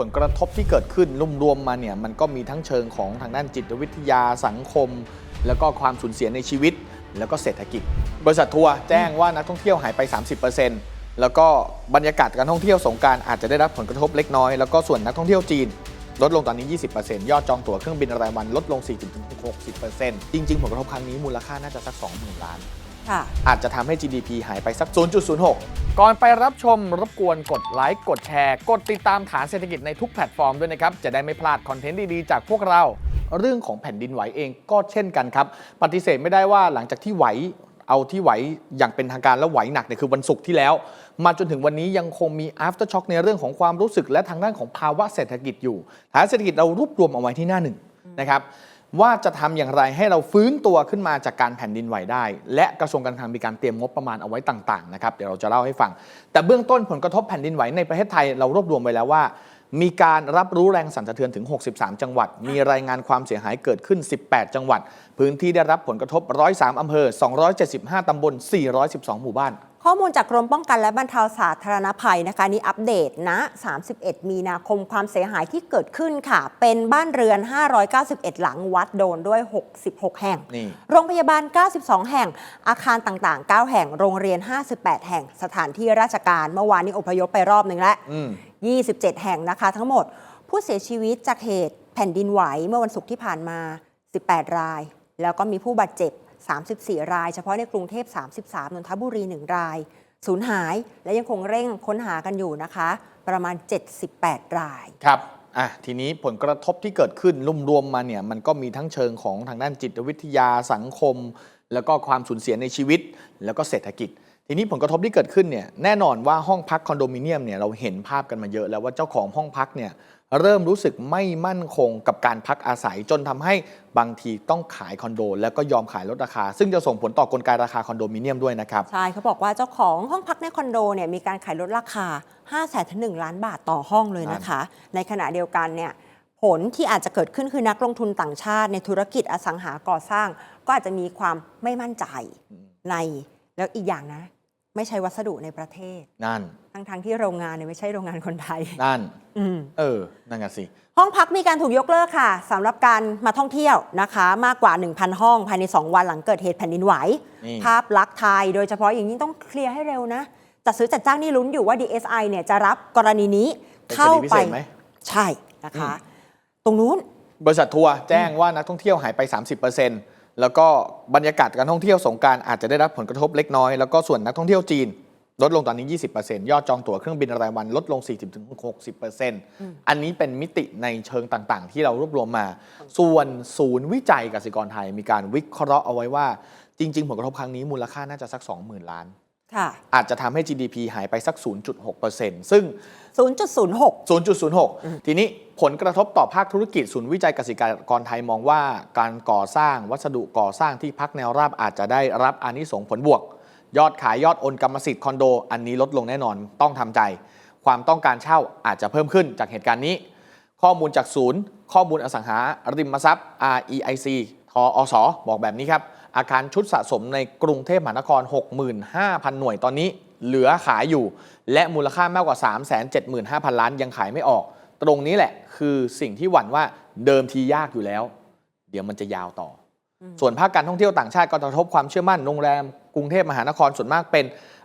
ผลกระทบที่เกิดขึ้นรวมๆมาเนี่ยมันก็มีทั้งเชิงของทางด้านจิตวิทยาสังคม แล้วก็ความสูญเสียในชีวิต แล้วก็เศรษฐกิจ บริษัททัวร์แจ้งว่านักท่องเที่ยวหายไป 30%แล้วก็บรรยากาศการท่องเที่ยวสงการอาจจะได้รับผลกระทบเล็กน้อย แล้วก็ส่วนนักท่องเที่ยวจีน ลดลงตอนนี้ 20%ยอดจองตั๋วเครื่องบินรายวันลดลง 40-60%จริงๆ ผลกระทบครั้งนี้มูลค่าน่าจะสัก 20,000 ล้าน อาจจะทำให้ GDP หายไปสัก 0.06 ก่อนไปรับชมรบกวนกดไลค์ กดแชร์ กดติดตามฐานเศรษฐกิจในทุกแพลตฟอร์มด้วยนะครับ จะได้ไม่พลาดคอนเทนต์ดี ๆ จากพวกเรา เรื่องของแผ่นดินไหวเองก็เช่นกันครับ ปฏิเสธไม่ได้ว่าหลังจากที่ไหวเอาที่ไหวอย่างเป็นทางการแล้วไหวหนักเนี่ยคือวันศุกร์ที่แล้ว มาจนถึงวันนี้ยังคงมี after shock ในเรื่องของความรู้สึกและทางด้านของภาวะเศรษฐกิจอยู่ฐานเศรษฐกิจเรารวบรวมเอาไว้ที่หน้าหนึ่งนะครับ ว่าจะทำอย่างไรให้เราฟื้นตัวขึ้นมาจากการแผ่นดินไหวได้ และกระทรวงการคลังมีการเตรียมงบประมาณเอาไว้ต่างๆนะครับเดี๋ยวเราจะเล่าให้ฟัง แต่เบื้องต้นผลกระทบแผ่นดินไหวในประเทศไทยเรารวบรวมไว้แล้วว่า มีการรับรู้แรงสั่นสะเทือนถึง 63 จังหวัด มีรายงานความเสียหายเกิดขึ้น 18 จังหวัดพื้นที่ได้รับผลกระทบ 103 อำเภอ 275 ตำบล 412 หมู่บ้าน ข้อมูลจากกรมป้องกันและบรรเทาสาธารณภัยนะคะนี่อัปเดตนะ 31 มีนาคมความเสียหายที่เกิดขึ้นค่ะ เป็นบ้านเรือน 591 หลังวัดโดนด้วย 66 แห่ง นี่ โรงพยาบาล 92 แห่ง อาคารต่างๆ 9 แห่ง โรงเรียน 58 แห่ง สถานที่ราชการ เมื่อวานนี้อพยพไปรอบหนึ่งแล้ว อืม 27 แห่งนะคะทั้งหมด ผู้เสียชีวิตจากเหตุแผ่นดินไหวเมื่อวันศุกร์ที่ผ่านมา 18 ราย แล้วก็มีผู้บาดเจ็บ 34 ราย เฉพาะในกรุงเทพ 33 นนทบุรี 1 ราย สูญหายและยังคงเร่งค้นหากันอยู่นะคะ ประมาณ 78 ราย ครับอะทีนี้ผลกระทบที่เกิดขึ้นรวมๆมาเนี่ยมันก็มีทั้งเชิงของทางด้านจิตวิทยาสังคม แล้วก็ความสูญเสียในชีวิต แล้วก็เศรษฐกิจ ทีนี้ผลกระทบที่เกิดขึ้นเนี่ยแน่นอนว่าห้องพักคอนโดมิเนียมเนี่ยเราเห็นภาพกันมาเยอะแล้วว่าเจ้าของห้องพักเนี่ย เริ่มรู้สึกไม่มั่นคงกับการพักอาศัยจนทำให้บางทีต้องขายคอนโด แล้วก็ยอมขายลดราคา ซึ่งจะส่งผลต่อกลไกราคาคอนโดมิเนียมด้วยนะครับใช่เขาบอกว่าเจ้าของห้องพักในคอนโดเนี่ยมีการขายลดราคา5 0 0แสนถึง1ล้านบาทต่อห้องเลยนะคะ ในขณะเดียวกันเนี่ยผลที่อาจจะเกิดขึ้นคือนักลงทุนต่างชาติ ในธุรกิจอสังหาก่อสร้าง ก็อาจจะมีความไม่มั่นใจในแล้วอีกอย่างนะ ไม่ใช้วัสดุในประเทศ นั่นทั้งๆที่โรงงานเนี่ยไม่ใช่โรงงานคนไทย นั่น อืม เออ นั่นไงสิ ห้องพักมีการถูกยกเลิกค่ะสำหรับการมาท่องเที่ยวนะคะ มากกว่า 1,000 ห้องภายใน 2 วันหลังเกิดเหตุแผ่นดินไหว นี่ ภาพลักษณ์ไทยโดยเฉพาะอย่างยิ่งต้องเคลียร์ให้เร็วนะจัดซื้อจัดจ้างนี่ลุ้นอยู่ว่า DSI เนี่ยจะรับกรณีนี้เป็นเข้าคดีพิไป เศษไหม ใช่นะคะ ตรงนู้น บริษัททัวร์แจ้งว่านักท่องเที่ยวหายไป 30% แล้วก็บรรยากาศการท่องเที่ยวสงการอาจจะได้รับผลกระทบเล็กน้อย แล้วก็ส่วนนักท่องเที่ยวจีน ลดลงตอนนี้ 20%ยอดจองตั๋วเครื่องบินรายวันลดลง 40-60%อันนี้เป็นมิติในเชิงต่างๆ ที่เรารวบรวมมา ส่วนศูนย์วิจัยกสิกรไทยมีการวิเคราะห์เอาไว้ว่า จริง ๆ ผลกระทบครั้งนี้มูลค่าน่าจะสัก 20,000 ล้าน อาจจะทำให้ GDP หายไปสัก 0.6%ซึ่ง 0.06 0.06 ทีนี้ผลกระทบต่อภาคธุรกิจศูนย์วิจัยเกษตรกรไทยมองว่า การก่อสร้างวัสดุก่อสร้างที่พักแนวราบอาจจะได้รับอานิสงส์ผลบวก ยอดขายยอดโอนกรรมสิทธิ์คอนโด อันนี้ลดลงแน่นอนต้องทำใจ ความต้องการเช่าอาจจะเพิ่มขึ้นจากเหตุการณ์นี้ ข้อมูลจากศูนย์ ข้อมูลอสังหาริมทรัพย์ REIC ทออสบอกแบบนี้ครับ อาคารชุดสะสมในกรุงเทพมหานคร 65,000 หน่วยตอนนี้ เหลือขายอยู่ และมูลค่ามากกว่า 375,000 ล้านยังขายไม่ออก ตรงนี้แหละคือสิ่งที่หวั่นว่าเดิมทียากอยู่แล้ว เดี๋ยวมันจะยาวต่ออส่วนภาคการท่องเที่ยวต่างชาติก็กระทบความเชื่อมั่นโรงแรมกรุงเทพมหานครส่วนมากเป็น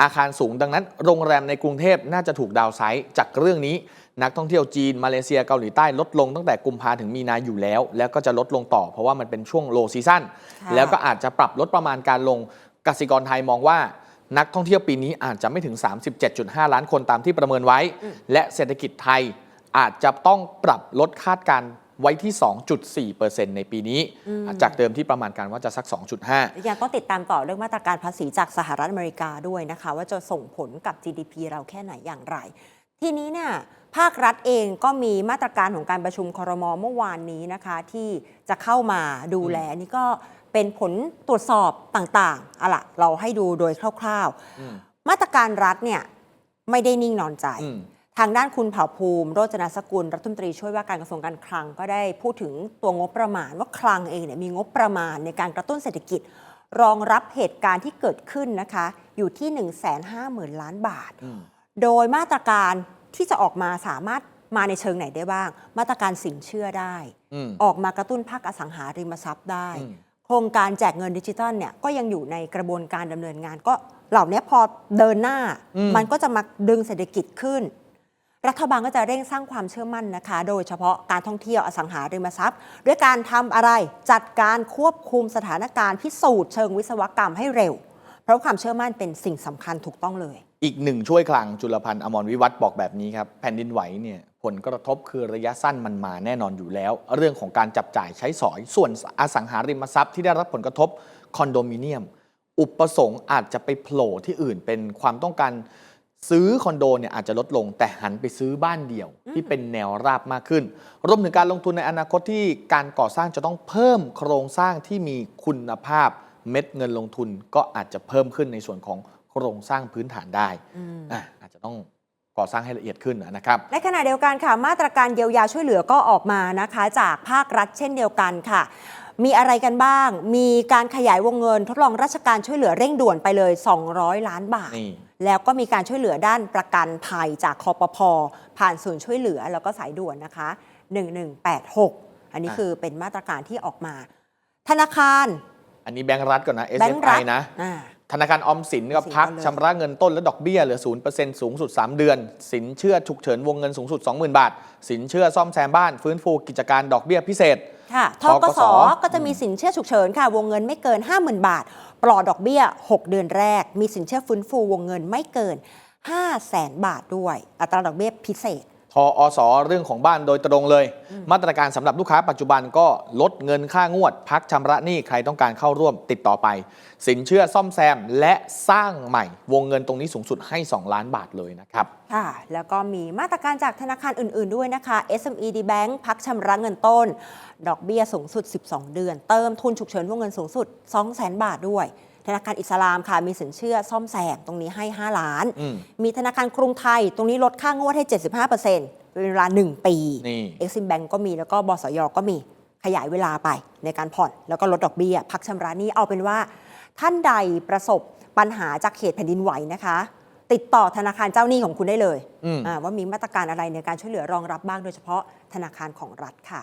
อาคารสูงดังนั้น โรงแรมในกรุงเทพน่าจะถูกดาวน์ไซด์จากเรื่องนี้ นักท่องเที่ยวจีนมาเลเซียเกาหลีใต้ลดลงตั้งแต่กุมภาถึงมีนาอยู่แล้ว แล้วก็จะลดลงต่อเพราะว่ามันเป็นช่วงโลซีซั่นค่ะแล้วก็อาจจะปรับลดประมาณการลงกสิกรไทยมองว่านักท่องเที่ยวปีนี้อาจจะไม่ถึง 37.5 ล้านคนตามที่ประเมินไว้ และเศรษฐกิจไทยอาจจะต้องปรับลดคาดการณ์ไว้ที่ 2.4%ในปีนี้ จากเดิมที่ประมาณการว่าจะสัก 2.5 ยังต้องติดตามต่อเรื่องมาตรการภาษีจากสหรัฐอเมริกาด้วยนะคะ ว่าจะส่งผลกับ GDP เราแค่ไหนอย่างไร ทีนี้เนี่ย ภาครัฐเองก็มีมาตรการของการประชุมครมเมื่อวานนี้นะคะ ที่จะเข้ามาดูแลนี่ก็เป็นผลตรวจสอบต่างๆอะล่ะเราให้ดูโดยคร่าวอืมๆมาตรการรัฐเนี่ยไม่ได้นิ่งนอนใจอืมทางด้านคุณเผ่าภูมิ โรจนสกุล รัฐมนตรีช่วยว่าการกระทรวงการคลังก็ได้พูดถึงตัวงบประมาณว่าคลังเองเนี่ยมีงบประมาณในการกระตุ้นเศรษฐกิจ รองรับเหตุการณ์ที่เกิดขึ้นนะคะ อยู่ที่ 1 5 0 0 0 0 ล้านบาทอืมโดยมาตรการ ที่จะออกมาสามารถมาในเชิงไหนได้บ้าง มาตรการสินเชื่อได้ อืม ออกมากระตุ้นภาคอสังหาริมทรัพย์ได้ อืม โครงการแจกเงินดิจิทัลเนี่ยก็ยังอยู่ในกระบวนการดำเนินงานก็เหล่านี้พอเดินหน้า อืม มันก็จะมาดึงเศรษฐกิจขึ้น รัฐบาลก็จะเร่งสร้างความเชื่อมั่นนะคะ โดยเฉพาะการท่องเที่ยวอสังหาริมทรัพย์ ด้วยการทำอะไรจัดการควบคุมสถานการณ์พิสูจน์เชิงวิศวกรรมให้เร็ว เพราะความเชื่อมั่นเป็นสิ่งสำคัญถูกต้องเลย อีกหนึ่งช่วยคลังจุลพันธ์อมรวิวัฒน์บอกแบบนี้ครับ แผ่นดินไหวเนี่ยผลกระทบคือระยะสั้นมันมาแน่นอนอยู่แล้ว เรื่องของการจับจ่ายใช้สอย ส่วนอสังหาริมทรัพย์ที่ได้รับผลกระทบคอนโดมิเนียม อุปสงค์อาจจะไปโผล่ที่อื่นเป็นความต้องการซื้อคอนโดเนี่ยอาจจะลดลงแต่หันไปซื้อบ้านเดี่ยว ที่เป็นแนวราบมากขึ้น รวมถึงการลงทุนในอนาคตที่การก่อสร้างจะต้องเพิ่มโครงสร้างที่มีคุณภาพ เม็ดเงินลงทุนก็อาจจะเพิ่มขึ้นในส่วนของโครงสร้างพื้นฐานได้อืมอะอาจจะต้องก่อสร้างให้ละเอียดขึ้นนะครับในขณะเดียวกันค่ะมาตรการเยียวยาช่วยเหลือก็ออกมานะคะ จากภาครัฐเช่นเดียวกันค่ะ มีอะไรกันบ้าง มีการขยายวงเงิน ทดลองราชการช่วยเหลือเร่งด่วนไปเลย 200 ล้านบาทนี่แล้วก็มีการช่วยเหลือด้านประกันภัยจากคอปพผ่านศูนย์ช่วยเหลือแล้วก็สายด่วนนะคะ 1186 อันนี้อะคือเป็นมาตรการที่ออกมา ธนาคาร อันนี้แบงก์รัฐก่อนนะ แบงก์รั SFI ฐนะ อ่า ธนาคารออมสินก็ออมสินพักก็เลย ชำระเงินต้นและดอกเบี้ยเหลือ 0%สูงสุด 3 เดือน สินเชื่อฉุกเฉินวงเงินสูงสุด 20,000 บาท สินเชื่อซ่อมแซมบ้าน ฟื้นฟูกิจการดอกเบี้ยพิเศษ ค่ะทธกกสสก็จะมีสินเชื่อฉุกเฉินค่ะ วงเงินไม่เกิน 50,000 บาท ปลอดดอกเบี้ย 6 เดือนแรก มีสินเชื่อฟื้นฟูวงเงินไม่เกิน 5 0 0แสนบาทด้วย อัตราดอกเบี้ยพิเศษ ทออสเรื่องของบ้านโดยตรงเลย มาตรการสำหรับลูกค้าปัจจุบันก็ลดเงินค่างวด พักชำระหนี้ใครต้องการเข้าร่วมติดต่อไป สินเชื่อซ่อมแซมและสร้างใหม่ วงเงินตรงนี้สูงสุดให้ 2 ล้านบาทเลยนะครับค่ะแล้วก็มีมาตรการจากธนาคารอื่น ๆด้วยนะคะ SME D Bank พักชำระเงินต้น ดอกเบี้ยสูงสุด 12 เดือน เติมทุนฉุกเฉินวงเงินสูงสุด 200,000 บาทด้วย ธนาคารอิสลามค่ะมีสินเชื่อซ่อมแซมตรงนี้ให้ 5 ล้าน อืม มีธนาคารกรุงไทย ตรงนี้ลดค่างวดให้ 75%เป็นเวลา 1 ปี นี่ เอ็กซิมแบงก็มีแล้วก็บสยก็มีขยายเวลาไปในการผ่อน แล้วก็ลดดอกเบี้ย พักชำระหนี้เอาเป็นว่า ท่านใดประสบปัญหาจากเหตุแผ่นดินไหวนะคะ ติดต่อธนาคารเจ้าหนี้ของคุณได้เลยอืม อ่าว่ามีมาตรการอะไรในการช่วยเหลือรองรับบ้างโดยเฉพาะธนาคารของรัฐค่ะ